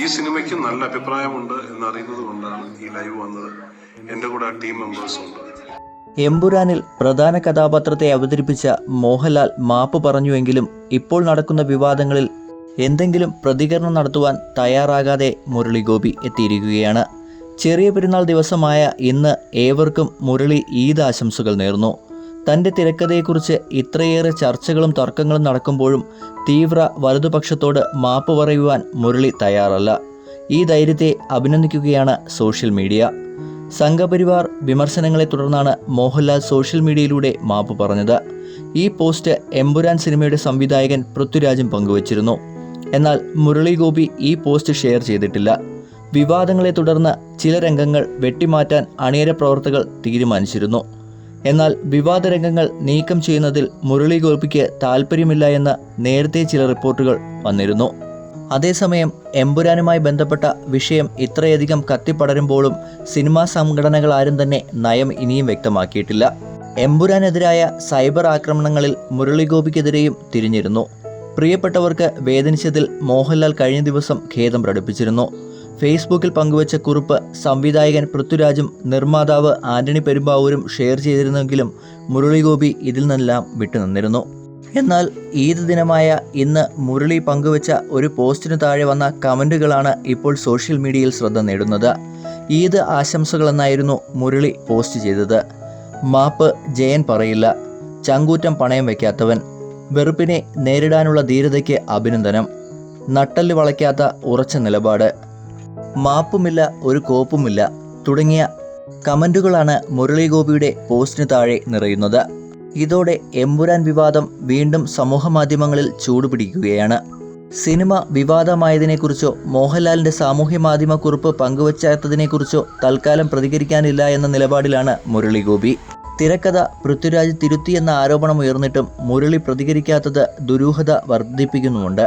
ഈ സിനിമയ്ക്ക് നല്ല അഭിപ്രായമുണ്ട് എന്നറിയുന്നത് കൊണ്ടാണ് ഈ ലൈവ് വന്നത്. എന്റെ കൂടെ ടീം മെമ്പേഴ്സ് ഉണ്ട്. എമ്പുരാനിൽ പ്രധാന കഥാപാത്രത്തെ അവതരിപ്പിച്ച മോഹൻലാൽ മാപ്പ് പറഞ്ഞുവെങ്കിലും ഇപ്പോൾ നടക്കുന്ന വിവാദങ്ങളിൽ എന്തെങ്കിലും പ്രതികരണം നടത്തുവാൻ തയ്യാറാകാതെ മുരളി ഗോപി എത്തിയിരിക്കുകയാണ്. ചെറിയ പെരുന്നാൾ ദിവസമായ ഇന്ന് ഏവർക്കും മുരളി ഈദ് ആശംസകൾ നേർന്നു. തന്റെ തിരക്കഥയെക്കുറിച്ച് ഇത്രയേറെ ചർച്ചകളും തർക്കങ്ങളും നടക്കുമ്പോഴും തീവ്ര വലതുപക്ഷത്തോട് മാപ്പ് പറയുവാൻ മുരളി തയ്യാറല്ല. ഈ ധൈര്യത്തെ അഭിനന്ദിക്കുകയാണ് സോഷ്യൽ മീഡിയ. സംഘപരിവാർ വിമർശനങ്ങളെ തുടർന്നാണ് മോഹൻലാൽ സോഷ്യൽ മീഡിയയിലൂടെ മാപ്പ് പറഞ്ഞത്. ഈ പോസ്റ്റ് എമ്പുരാൻ സിനിമയുടെ സംവിധായകൻ പൃഥ്വിരാജും പങ്കുവച്ചിരുന്നു. എന്നാൽ മുരളി ഗോപി ഈ പോസ്റ്റ് ഷെയർ ചെയ്തിട്ടില്ല. വിവാദങ്ങളെ തുടർന്ന് ചില രംഗങ്ങൾ വെട്ടിമാറ്റാൻ അണിയര പ്രവർത്തകർ തീരുമാനിച്ചിരുന്നു. എന്നാൽ വിവാദ രംഗങ്ങൾ നീക്കം ചെയ്യുന്നതിൽ മുരളി ഗോപിക്ക് താല്പര്യമില്ല എന്ന് നേരത്തെ ചില റിപ്പോർട്ടുകൾ വന്നിരുന്നു. അതേസമയം എമ്പുരാനുമായി ബന്ധപ്പെട്ട വിഷയം ഇത്രയധികം കത്തിപ്പടരുമ്പോഴും സിനിമാ സംഘടനകൾ ആരും തന്നെ നയം ഇനിയും വ്യക്തമാക്കിയിട്ടില്ല. എമ്പുരാനെതിരായ സൈബർ ആക്രമണങ്ങളിൽ മുരളിഗോപിക്കെതിരെയും തിരിഞ്ഞിരുന്നു. പ്രിയപ്പെട്ടവർക്ക് വേദനിച്ചതിൽ മോഹൻലാൽ കഴിഞ്ഞ ദിവസം ഖേദം പ്രകടിപ്പിച്ചിരുന്നു. ഫേസ്ബുക്കിൽ പങ്കുവച്ച കുറിപ്പ് സംവിധായകൻ പൃഥ്വിരാജും നിർമ്മാതാവ് ആന്റണി പെരുമ്പാവൂരും ഷെയർ ചെയ്തിരുന്നെങ്കിലും മുരളിഗോപി ഇതിൽ നിന്നെല്ലാം വിട്ടുനിന്നിരുന്നു. എന്നാൽ ഈദ് ദിനമായ ഇന്ന് മുരളി പങ്കുവച്ച ഒരു പോസ്റ്റിന് താഴെ വന്ന കമന്റുകളാണ് ഇപ്പോൾ സോഷ്യൽ മീഡിയയിൽ ശ്രദ്ധ നേടുന്നത്. ഈദ് ആശംസകളെന്നായിരുന്നു മുരളി പോസ്റ്റ് ചെയ്തത്. മാപ്പ് ജയൻ പറയില്ല. ചങ്കൂറ്റം പണയം വയ്ക്കാത്തവൻ വെറുപ്പിനെ നേരിടാനുള്ള ധീരതയ്ക്ക് അഭിനന്ദനം. നട്ടൽ വളയ്ക്കാത്ത ഉറച്ച നിലപാട്. മാപ്പുമില്ല ഒരു കോപ്പുമില്ല. തുടങ്ങിയ കമന്റുകളാണ് മുരളി ഗോപിയുടെ പോസ്റ്റിന് താഴെ നിറയുന്നത്. ഇതോടെ എമ്പുരാൻ വിവാദം വീണ്ടും സമൂഹമാധ്യമങ്ങളിൽ ചൂടുപിടിക്കുകയാണ്. സിനിമ വിവാദമായതിനെക്കുറിച്ചോ മോഹൻലാലിന്റെ സാമൂഹ്യ മാധ്യമ കുറിപ്പ് പങ്കുവച്ചാത്തതിനെക്കുറിച്ചോ തൽക്കാലം പ്രതികരിക്കാനില്ല എന്ന നിലപാടിലാണ് മുരളി ഗോപി തിരക്കഥ പൃഥ്വിരാജ് തിരുത്തി എന്ന ആരോപണം ഉയർന്നിട്ടും മുരളി പ്രതികരിക്കാത്തത് ദുരൂഹത വർദ്ധിപ്പിക്കുന്നുമുണ്ട്.